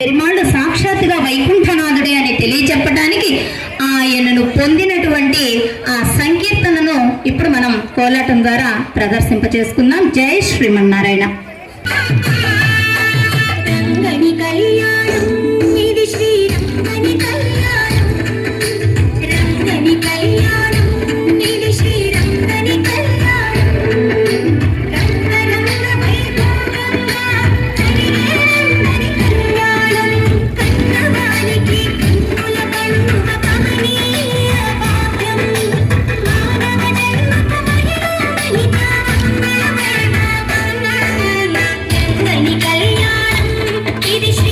పెరుమాళ్ళు సాక్షాత్తుగా వైకుంఠనాథుడే అని తెలియచెప్పడానికి ఆయనను పొందినటువంటి ఆ సంకీర్తనను ఇప్పుడు మనం కోలాటం ద్వారా ప్రదర్శింప చేసుకుందాం జై శ్రీమన్నారాయణ. Baby,